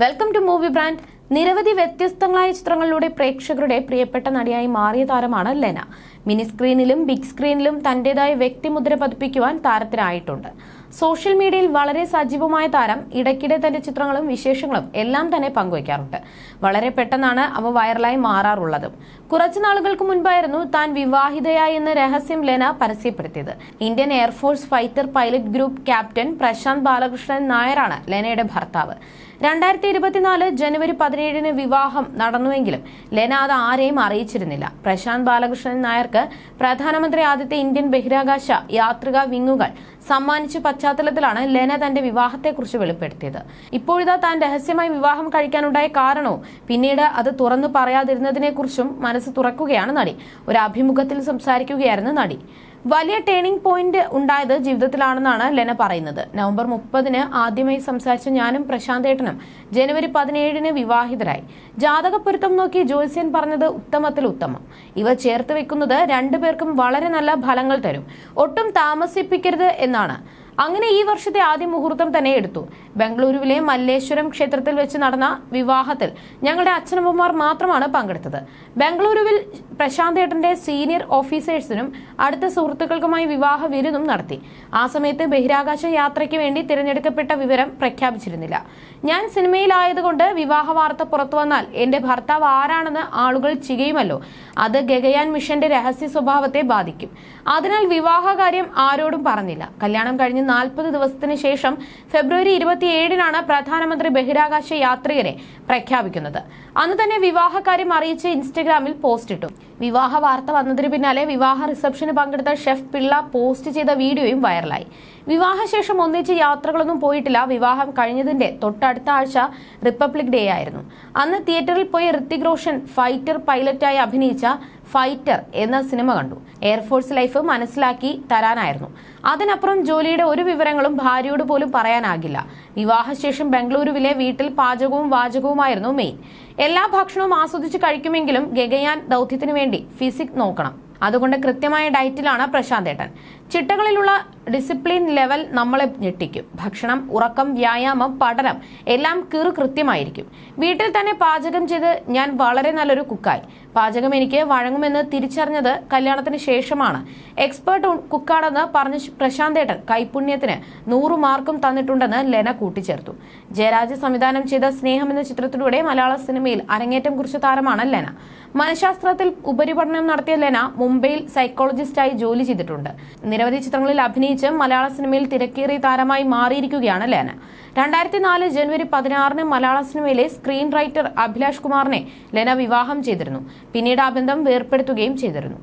Welcome to movie brand നിരവധി വ്യത്യസ്തങ്ങളായ ചിത്രങ്ങളിലൂടെ പ്രേക്ഷകരുടെ പ്രിയപ്പെട്ട നടിയായി മാറിയ താരമാണ് ലെന. മിനി സ്ക്രീനിലും ബിഗ് സ്ക്രീനിലും തന്റേതായ വ്യക്തിമുദ്ര പതിപ്പിക്കുവാൻ താരത്തിനായിട്ടുണ്ട്. സോഷ്യൽ മീഡിയയിൽ വളരെ സജീവമായ താരം ഇടയ്ക്കിടെ തന്റെ ചിത്രങ്ങളും വിശേഷങ്ങളും എല്ലാം തന്നെ പങ്കുവയ്ക്കാറുണ്ട്. വളരെ പെട്ടെന്നാണ് അവ വൈറലായി മാറാറുള്ളത്. കുറച്ചു നാളുകൾക്ക് മുൻപായിരുന്നു താൻ വിവാഹിതയായി എന്ന രഹസ്യം Lena പരസ്യപ്പെടുത്തിയത്. Indian air force fighter pilot group captain Prashanth Balakrishnan നായരാണ് ലെനയുടെ ഭർത്താവ്. രണ്ടായിരത്തി ഇരുപത്തിനാല് ജനുവരി പതിനേഴിന് വിവാഹം നടന്നുവെങ്കിലും ലെന അത് ആരെയും അറിയിച്ചിരുന്നില്ല. പ്രശാന്ത് ബാലകൃഷ്ണൻ നായർക്ക് പ്രധാനമന്ത്രി ആദ്യത്തെ ഇന്ത്യൻ ബഹിരാകാശ യാത്രിക വിങ്ങുകൾ സമ്മാനിച്ച പശ്ചാത്തലത്തിലാണ് ലെന തന്റെ വിവാഹത്തെക്കുറിച്ച് വെളിപ്പെടുത്തിയത്. ഇപ്പോഴിതാ താൻ രഹസ്യമായി വിവാഹം കഴിക്കാനുണ്ടായ കാരണവും പിന്നീട് അത് തുറന്നു പറയാതിരുന്നതിനെക്കുറിച്ചും മനസ്സ് തുറക്കുകയാണ് നടി. ഒരു അഭിമുഖത്തിൽ സംസാരിക്കുകയായിരുന്നു നടി. വലിയ ടേണിംഗ് പോയിന്റ് ഉണ്ടായത് ജീവിതത്തിലാണെന്നാണ് ലെന പറയുന്നത്. നവംബർ മുപ്പതിന് ആദ്യമായി സംസാരിച്ച ഞാനും പ്രശാന്ത് ഏട്ടനും ജനുവരി പതിനേഴിന് വിവാഹിതരായി. ജാതക പൊരുത്തം നോക്കി ജ്യോത്സ്യൻ പറഞ്ഞത് ഉത്തമത്തിൽ ഉത്തമം. ഇവ ചേർത്ത് വെക്കുന്നത് രണ്ടുപേർക്കും വളരെ നല്ല ഫലങ്ങൾ തരും. ഒട്ടും താമസിപ്പിക്കരുത് എന്നാണ്. അങ്ങനെ ഈ വർഷത്തെ ആദ്യ മുഹൂർത്തം തന്നെ എടുത്തു. ബംഗളൂരുവിലെ മല്ലേശ്വരം ക്ഷേത്രത്തിൽ വെച്ച് നടന്ന വിവാഹത്തിൽ ഞങ്ങളുടെ അച്ഛനമ്മമാർ മാത്രമാണ് പങ്കെടുത്തത്. ബംഗളൂരുവിൽ പ്രശാന്തേട്ടന്റെ സീനിയർ ഓഫീസേഴ്സിനും അടുത്ത സുഹൃത്തുക്കൾക്കുമായി വിവാഹ വിരുന്നും നടത്തി. ആ സമയത്ത് ബഹിരാകാശ യാത്രയ്ക്ക് വേണ്ടി തിരഞ്ഞെടുക്കപ്പെട്ട വിവരം പ്രഖ്യാപിച്ചിരുന്നില്ല. ഞാൻ സിനിമയിലായതുകൊണ്ട് വിവാഹ വാർത്ത പുറത്തു വന്നാൽ എന്റെ ഭർത്താവ് ആരാണെന്ന് ആളുകൾ ചികയുമല്ലോ. അത് ഗഗയാൻ മിഷന്റെ രഹസ്യ സ്വഭാവത്തെ ബാധിക്കും. അതിനാൽ വിവാഹകാര്യം ആരോടും പറഞ്ഞില്ല. കല്യാണം കഴിഞ്ഞ് നാൽപ്പത് ദിവസത്തിന് ശേഷം ഫെബ്രുവരി ഇരുപത്തിയേഴിനാണ് പ്രധാനമന്ത്രി ബഹിരാകാശ യാത്രികരെ പ്രഖ്യാപിക്കുന്നത്. അന്ന് തന്നെ വിവാഹകാര്യം അറിയിച്ച് ഇൻസ്റ്റഗ്രാമിൽ പോസ്റ്റ് ഇട്ടു വിവാഹ വാർത്ത വന്നതിന് പിന്നാലെ വിവാഹ റിസപ്ഷന് പങ്കെടുത്ത ഷെഫ് പിള്ള പോസ്റ്റ് ചെയ്ത വീഡിയോയും വൈറലായി. വിവാഹശേഷം ഒന്നിച്ച് യാത്രകളൊന്നും പോയിട്ടില്ല. വിവാഹം കഴിഞ്ഞതിന്റെ തൊട്ടടുത്ത ആഴ്ച റിപ്പബ്ലിക് ഡേ ആയിരുന്നു. അന്ന് തിയേറ്ററിൽ പോയി ഋത്തിക് റോഷൻ ഫൈറ്റർ പൈലറ്റായി അഭിനയിച്ച ഫൈറ്റർ എന്ന സിനിമ കണ്ടു. എയർഫോഴ്സ് ലൈഫ് മനസ്സിലാക്കി തരാനായിരുന്നു. അതിനപ്പുറം ജോലിയുടെ ഒരു വിവരങ്ങളും ഭാര്യയോട് പോലും പറയാനാകില്ല. വിവാഹശേഷം ബംഗളൂരുവിലെ വീട്ടിൽ പാചകവും വാചകവുമായിരുന്നു മെയിൻ. എല്ലാ ഭക്ഷണവും ആസ്വദിച്ച് കഴിക്കുമെങ്കിലും ഗഗയാൻ ദൗത്യത്തിനു വേണ്ടി ഫിസിക് നോക്കണം. അതുകൊണ്ട് കൃത്യമായ ഡയറ്റിലാണ് പ്രശാന്ത് പ്രശാന്തേട്ടൻ ചിട്ടകളിലുള്ള ഡിസിപ്ലിൻ ലെവൽ നമ്മളെ ഞെട്ടിക്കും. ഭക്ഷണം ഉറക്കം വ്യായാമം പഠനം എല്ലാം കീറു കൃത്യമായിരിക്കും. വീട്ടിൽ തന്നെ പാചകം ചെയ്ത് ഞാൻ വളരെ നല്ലൊരു കുക്കായി. പാചകം എനിക്ക് വഴങ്ങുമെന്ന് തിരിച്ചറിഞ്ഞത് കല്യാണത്തിന് ശേഷമാണ്. എക്സ്പേർട്ട് കുക്കാണെന്ന് പറഞ്ഞ് പ്രശാന്തേട്ടൻ കൈപുണ്യത്തിന് നൂറു മാർക്കും തന്നിട്ടുണ്ടെന്ന് ലെന കൂട്ടിച്ചേർത്തു. ജയരാജ് സംവിധാനം ചെയ്ത സ്നേഹം എന്ന ചിത്രത്തിലൂടെ മലയാള സിനിമയിൽ അരങ്ങേറ്റം കുറിച്ച താരമാണ് ലെന. മനഃശാസ്ത്രത്തിൽ ഉപരിപഠനം നടത്തിയ ലെന മുംബൈയിൽ സൈക്കോളജിസ്റ്റായി ജോലി ചെയ്തിട്ടുണ്ട്. നിരവധി ചിത്രങ്ങളിൽ അഭിനയിച്ച് മലയാള സിനിമയിൽ തിരക്കേറിയ താരമായി മാറിയിരിക്കുകയാണ് ലേന. രണ്ടായിരത്തി നാല് ജനുവരി പതിനാറിന് മലയാള സിനിമയിലെ സ്ക്രീൻ റൈറ്റർ അഭിലാഷ് കുമാറിനെ ലെന വിവാഹം ചെയ്തിരുന്നു. പിന്നീട് ആ ബന്ധം വേർപ്പെടുത്തുകയും ചെയ്തിരുന്നു.